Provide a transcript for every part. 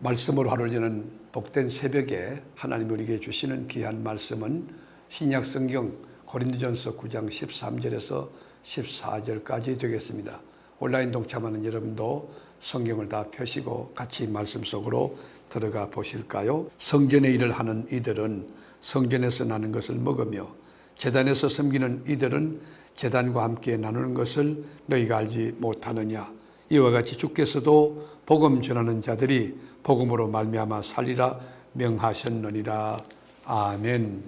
말씀으로 하루 여는 복된 새벽에 하나님 우리에게 주시는 귀한 말씀은 신약 성경 고린도전서 9장 13절에서 14절까지 되겠습니다. 온라인 동참하는 여러분도 성경을 다 펴시고 같이 말씀 속으로 들어가 보실까요? 성전의 일을 하는 이들은 성전에서 나는 것을 먹으며 재단에서 섬기는 이들은 재단과 함께 나누는 것을 너희가 알지 못하느냐? 이와 같이 주께서도 복음 전하는 자들이 복음으로 말미암아 살리라 명하셨느니라. 아멘.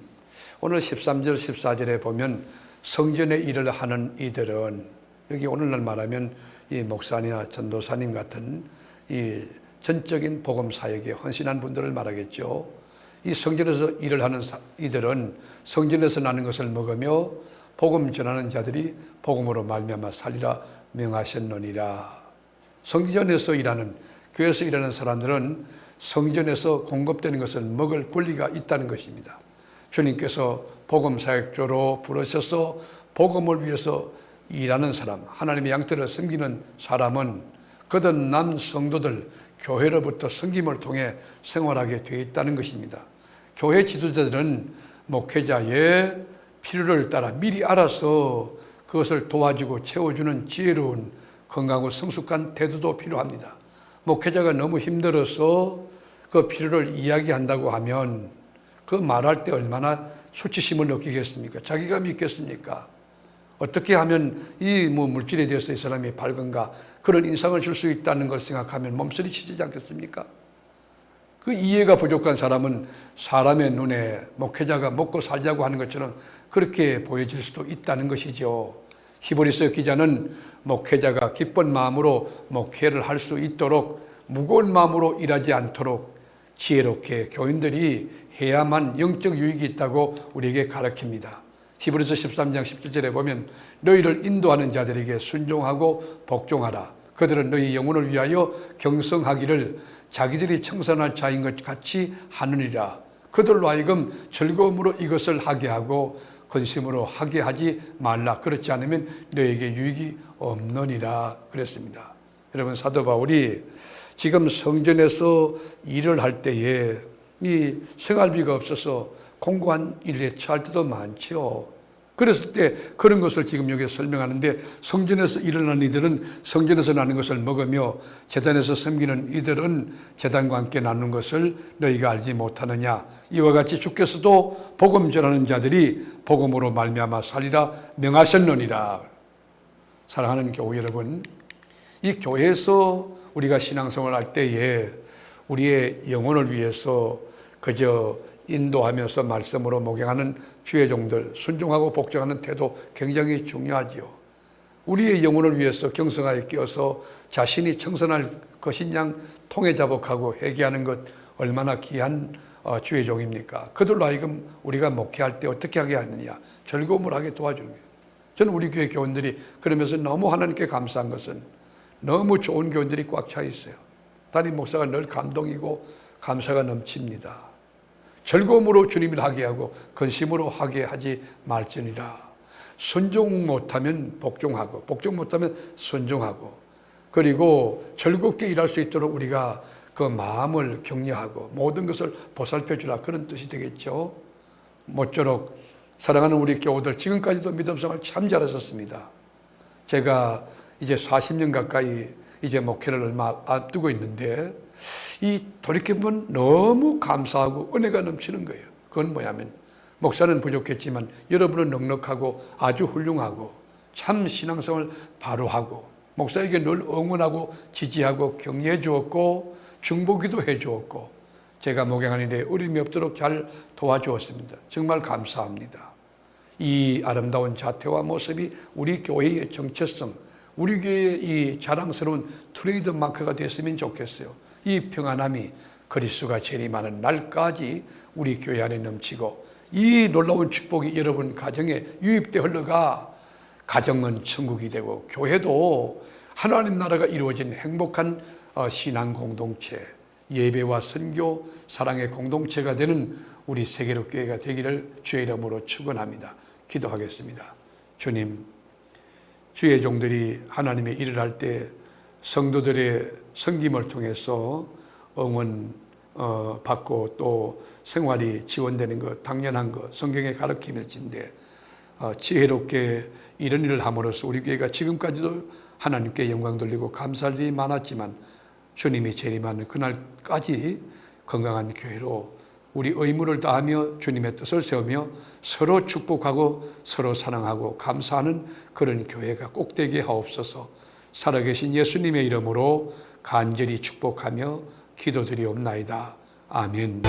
오늘 13절 14절에 보면 성전의 일을 하는 이들은 여기 오늘날 말하면 이 목사님이나 전도사님 같은 이 전적인 복음 사역에 헌신한 분들을 말하겠죠. 이 성전에서 일을 하는 사- 이들은 성전에서 나는 것을 먹으며 복음 전하는 자들이 복음으로 말미암아 살리라 명하셨느니라. 성전에서 일하는 교회에서 일하는 사람들은 성전에서 공급되는 것을 먹을 권리가 있다는 것입니다. 주님께서 복음 사역조로 부르셔서 복음을 위해서 일하는 사람, 하나님의 양떼를 섬기는 사람은 거듭난 성도들 교회로부터 섬김을 통해 생활하게 되어 있다는 것입니다. 교회 지도자들은 목회자의 필요를 따라 미리 알아서 그것을 도와주고 채워주는 지혜로운 건강하고 성숙한 태도도 필요합니다. 목회자가 너무 힘들어서 그 필요를 이야기한다고 하면 그 말할 때 얼마나 수치심을 느끼겠습니까? 자기가 믿겠습니까? 어떻게 하면 이 뭐 물질에 대해서 이 사람이 밝은가 그런 인상을 줄 수 있다는 걸 생각하면 몸서리 치지 않겠습니까? 그 이해가 부족한 사람은 사람의 눈에 목회자가 먹고 살자고 하는 것처럼 그렇게 보여질 수도 있다는 것이죠. 히브리서 기자는 목회자가 기쁜 마음으로 목회를 할 수 있도록 무거운 마음으로 일하지 않도록 지혜롭게 교인들이 해야만 영적 유익이 있다고 우리에게 가르칩니다. 히브리서 13장 17절에 보면 너희를 인도하는 자들에게 순종하고 복종하라. 그들은 너희 영혼을 위하여 경성하기를 자기들이 청산할 자인 것 같이 하느니라. 그들로 하여금 즐거움으로 이것을 하게 하고 근심으로 하게 하지 말라. 그렇지 않으면 너에게 유익이 없느니라. 그랬습니다. 여러분 사도 바울이 지금 성전에서 일을 할 때에 이 생활비가 없어서 공고한 일에 처할 때도 많죠. 그랬을 때 그런 것을 지금 여기 설명하는데 성전에서 일어나는 이들은 성전에서 나는 것을 먹으며 재단에서 섬기는 이들은 재단과 함께 나누는 것을 너희가 알지 못하느냐. 이와 같이 주께서도 복음 전하는 자들이 복음으로 말미암아 살리라 명하셨느니라. 사랑하는 교우 여러분 이 교회에서 우리가 신앙생활 할 때에 우리의 영혼을 위해서 그저 인도하면서 말씀으로 목양하는 주의 종들 순종하고 복종하는 태도 굉장히 중요하지요. 우리의 영혼을 위해서 경성하에 끼어서 자신이 청선할 것인 양 통해 자복하고 회개하는 것 얼마나 귀한 어, 주의 종입니까? 그들로 하여금 우리가 목회할 때 어떻게 하게 하느냐 즐거움을 하게 도와주는 거예요. 저는 우리 교회 교원들이 그러면서 너무 하나님께 감사한 것은 너무 좋은 교원들이 꽉 차 있어요. 담임 목사가 늘 감동이고 감사가 넘칩니다. 즐거움으로 주님을 하게 하고 근심으로 하게 하지 말지니라. 순종 못하면 복종하고 복종 못하면 순종하고 그리고 즐겁게 일할 수 있도록 우리가 그 마음을 격려하고 모든 것을 보살펴 주라 그런 뜻이 되겠죠. 모쪼록 사랑하는 우리 교우들 지금까지도 믿음 생활 참 잘하셨습니다. 제가 이제 40년 가까이 이제 목회를 얼마 앞두고 있는데 이 돌이켜보면 너무 감사하고 은혜가 넘치는 거예요. 그건 뭐냐면 목사는 부족했지만 여러분은 넉넉하고 아주 훌륭하고 참 신앙성을 바로 하고 목사에게 늘 응원하고 지지하고 격려해 주었고 중보기도 해 주었고 제가 목양하는 일에 어려움이 없도록 잘 도와주었습니다. 정말 감사합니다. 이 아름다운 자태와 모습이 우리 교회의 정체성, 우리 교회의 이 자랑스러운 트레이드 마크가 됐으면 좋겠어요. 이 평안함이 그리스도가 재림하는 날까지 우리 교회 안에 넘치고 이 놀라운 축복이 여러분 가정에 유입돼 흘러가 가정은 천국이 되고 교회도 하나님 나라가 이루어진 행복한 어, 신앙 공동체, 예배와 선교, 사랑의 공동체가 되는 우리 세계로 교회가 되기를 주의 이름으로 축원합니다. 기도하겠습니다. 주님, 주의 종들이 하나님의 일을 할 때 성도들의 섬김을 통해서 응원 어, 받고 또 생활이 지원되는 것 당연한 것 성경의 가르침일진데 어, 지혜롭게 이런 일을 함으로써 우리 교회가 지금까지도 하나님께 영광 돌리고 감사할 일이 많았지만 주님이 재림하는 그날까지 건강한 교회로 우리 의무를 다하며 주님의 뜻을 세우며 서로 축복하고 서로 사랑하고 감사하는 그런 교회가 꼭 되게 하옵소서 살아계신 예수님의 이름으로 간절히 축복하며 기도드리옵나이다. 아멘.